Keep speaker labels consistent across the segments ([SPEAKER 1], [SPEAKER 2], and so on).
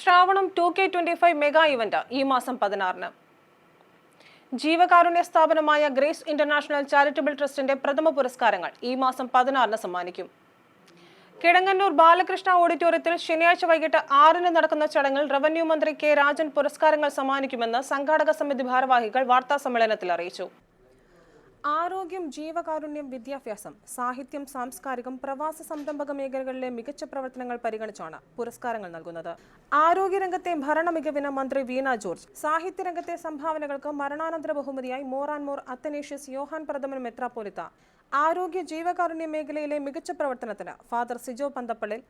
[SPEAKER 1] Shravanam two K twenty five mega event ഈ മാസം പതിനാറിന്. ജീവകാരുണ്യ സ്ഥാപനമായ ഗ്രേസ് ഇന്റർനാഷണൽ ചാരിറ്റബിൾ ട്രസ്റ്റിന്റെ പ്രഥമ പുരസ്കാരങ്ങൾ ഈ മാസം പതിനാറിന് സമ്മാനിക്കും. കിടങ്ങന്നൂർ ബാലകൃഷ്ണ ഓഡിറ്റോറിയത്തിൽ ശനിയാഴ്ച വൈകിട്ട് ആറിന് നടക്കുന്ന ചടങ്ങിൽ റവന്യൂ മന്ത്രി കെ രാജൻ പുരസ്കാരങ്ങൾ സമ്മാനിക്കുമെന്ന് സംഘാടക സമിതി ഭാരവാഹികൾ വാർത്താ സമ്മേളനത്തിൽ അറിയിച്ചു. ആരോഗ്യം ജീവകാരുണ്യം വിദ്യാഭ്യാസം സാഹിത്യം സാംസ്കാരികം പ്രവാസ സംരംഭക മേഖലകളിലെ മികച്ച പ്രവർത്തനങ്ങൾ പരിഗണിച്ചാണ് പുരസ്കാരങ്ങൾ നൽകുന്നത്. ആരോഗ്യരംഗത്തെ ഭരണ മികവിന് മന്ത്രി വീണ ജോർജ് സാഹിത്യരംഗത്തെ സംഭാവനകൾക്ക് മരണാനന്തര ബഹുമതിയായി മോറാൻമോർ അത്തനേഷ്യസ് യോഹാൻ പ്രഥമൻ മെത്രാപ്പോലിത്ത. ആരോഗ്യ ജീവകാരുണ്യ മേഖലയിലെ മികച്ച പ്രവർത്തനത്തിന് ഫാദർ സിജോ പന്തപ്പള്ളിൽ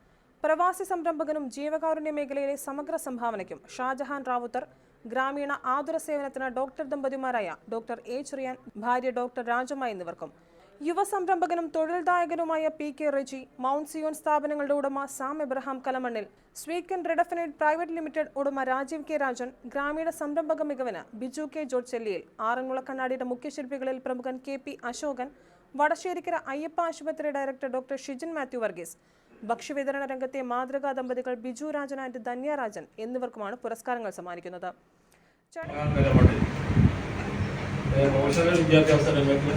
[SPEAKER 1] പ്രവാസി സംരംഭകനും ജീവകാരുണ്യ മേഖലയിലെ സമഗ്ര സംഭാവനയ്ക്കും ഷാജഹാൻ റാവുത്തർ ഗ്രാമീണ ആതുര സേവനത്തിന് ഡോക്ടർ ദമ്പതിമാരായ ഡോക്ടർ എ ചെറിയാൻ ഭാര്യ ഡോക്ടർ രാജമ്മ എന്നിവർക്കും. യുവ സംരംഭകനും തൊഴിൽദായകനുമായ P K Reji Mount Zion സ്ഥാപനങ്ങളുടെ ഉടമ സാം എബ്രഹാം കലമണ്ണിൽ സ്വീക്കൻ റെഡഫിനേറ്റ് പ്രൈവറ്റ് ലിമിറ്റഡ് ഉടമ രാജീവ് കെ രാജൻ ഗ്രാമീണ സംരംഭക മികവിന് ബിജു കെ ജോർജ് ചെല്ലിയിൽ ആറന്മുള കണ്ണാടിയുടെ മുഖ്യശില്പികളിൽ പ്രമുഖൻ കെ പി അശോകൻ വടശ്ശേരിക്കര അയ്യപ്പ ആശുപത്രി director doctor Shijin Mathew Varghese ഭക്ഷ്യവിതരണ രംഗത്തെ മാതൃകാ ദമ്പതികൾ ബിജു രാജൻ ആൻഡ് ധന്യ രാജൻ എന്നിവർക്കുമാണ് പുരസ്കാരങ്ങൾ സമ്മാനിക്കുന്നത്.
[SPEAKER 2] പ്രൊഫഷണൽ വിദ്യാഭ്യാസ രംഗത്ത്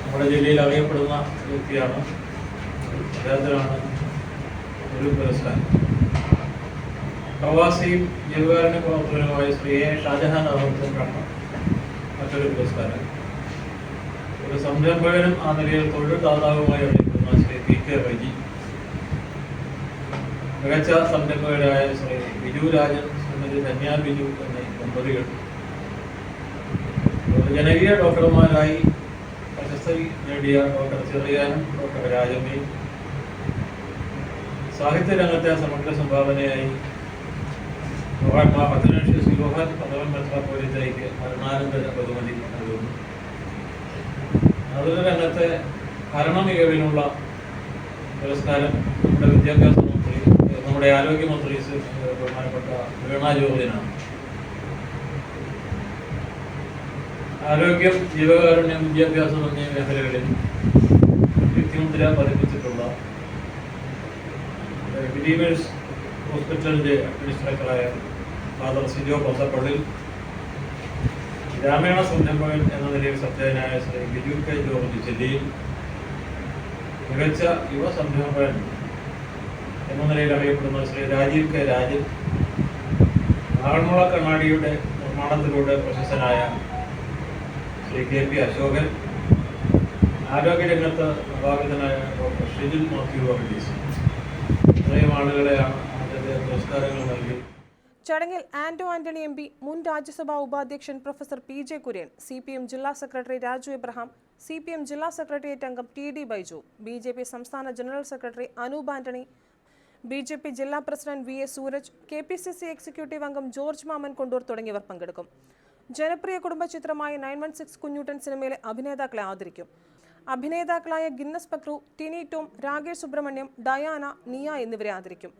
[SPEAKER 2] നമ്മുടെ ജില്ലയിൽ അറിയപ്പെടുന്ന വ്യക്തിയാണ് അദ്ദേഹത്തിനാണ് ഒരു പുരസ്കാരം. പ്രവാസിയും ജീവകാരുണ്യ പ്രവർത്തകനുമായ ശ്രീ എ. ഷാജഹാൻ അവർക്കാണ് മറ്റൊരു പുരസ്കാരം. ഒരു സംരംഭകനും ആ നിലയിൽ തൊഴിൽ ദാതാവുമായി അറിയപ്പെടുന്ന ശ്രീ പി മികച്ച സംരംഭകരായ ശ്രീ ബിജു രാജൻ ശ്രീമതി ധന്യ ബിജു എന്നീ ദമ്പതികൾ. ജനകീയ ഡോക്ടർമാരായി പ്രശസ്തി നേടിയ ഡോക്ടർ ചെറിയാനും ഡോക്ടർ രാജമ്മയും സാഹിത്യ രംഗത്തെ സമഗ്ര സംഭാവനയായി മഹാത്മാ പത്തനേഷ്യസ് യോഹാൻ പദവൻ മെത്രാപ്പോലിത്തയ്ക്ക് മരണാനന്തര ബഹുമതി നൽകുന്നു. അതുപോലെ രംഗത്തെ ഭരണ മികവിനുള്ള പുരസ്കാരം നമ്മുടെ വിദ്യാഭ്യാസ മന്ത്രി നമ്മുടെ ആരോഗ്യമന്ത്രി ബഹുമാനപ്പെട്ട വീണ ജോലിനാണ് ആരോഗ്യം ജീവകാരുണ്യം വിദ്യാഭ്യാസം എന്നീ മേഖലകളിൽ വ്യക്തിമുദ്ര പതിപ്പിച്ചിട്ടുള്ള ബിലീവേഴ്സ് ഹോസ്പിറ്റലിന്റെ അഡ്മിനിസ്ട്രേറ്ററായ ഫാദർ സിജോ പൊന്തപ്പള്ളിൽ ഗ്രാമീണ സംരംഭകൻ എന്ന നിലയിൽ ശ്രദ്ധേയനായ ശ്രീ ബിജു കെ ജോർജ് ചെല്ലിയിൽ മികച്ച യുവ സംരംഭകൻ എന്ന നിലയിൽ അറിയപ്പെടുന്ന ശ്രീ രാജീവ് കെ രാജൻ ആറന്മുള കണ്ണാടിയുടെ നിർമ്മാണത്തിലൂടെ പ്രശസ്തനായ ശ്രീ കെ പി അശോകൻ ആരോഗ്യരംഗത്ത് നവാഗതനായ ഡോക്ടർ ഷിജിൽ മാത്യു വർഗീസ് ഇത്രയും ആളുകളെയാണ് ആദ്യത്തെ പുരസ്കാരങ്ങൾ നൽകി.
[SPEAKER 1] ചടങ്ങിൽ ആന്റോ ആന്റണി എം പി മുൻ രാജ്യസഭാ ഉപാധ്യക്ഷൻ professor P J Kurian C P M ജില്ലാ secretary Raju Abraham C P M ജില്ലാ സെക്രട്ടേറിയറ്റ് അംഗം T D Baiju B J P സംസ്ഥാന general secretary Anoop Antony B J P ജില്ലാ president V S Sooraj K P C C executive അംഗം George Mammen Kondoor തുടങ്ങിയവർ പങ്കെടുക്കും. ജനപ്രിയ കുടുംബ ചിത്രമായ നയൻ വൺ സിക്സ് കുഞ്ഞൂട്ടൻ സിനിമയിലെ അഭിനേതാക്കളെ ആദരിക്കും. അഭിനേതാക്കളായ Guinness Pakru Tini Tom Rakesh Subramaniam Diana Niya എന്നിവരെ ആദരിക്കും.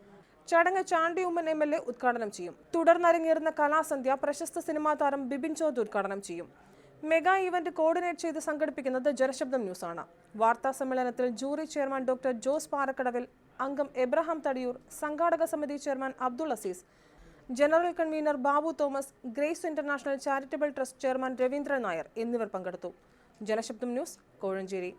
[SPEAKER 1] ചടങ്ങ് Chandy Oommen M L A ഉദ്ഘാടനം ചെയ്യും. തുടർന്നരങ്ങേറുന്ന കലാസന്ധ്യ പ്രശസ്ത സിനിമാ താരം ബിബിൻ ചോദ് ഉദ്ഘാടനം ചെയ്യും. മെഗാ ഇവന്റ് കോർഡിനേറ്റ് ചെയ്ത് സംഘടിപ്പിക്കുന്നത് ജനശബ്ദം ന്യൂസാണ്. വാർത്താ സമ്മേളനത്തിൽ jury chairman doctor Jose Parakkadavil അംഗം എബ്രഹാം തടിയൂർ സംഘാടക സമിതി chairman Abdul Aziz general convener Babu Thomas Grace International Charitable Trust chairman Raveendran Nair എന്നിവർ പങ്കെടുത്തു. ജനശബ്ദം ന്യൂസ് കോഴഞ്ചേരി.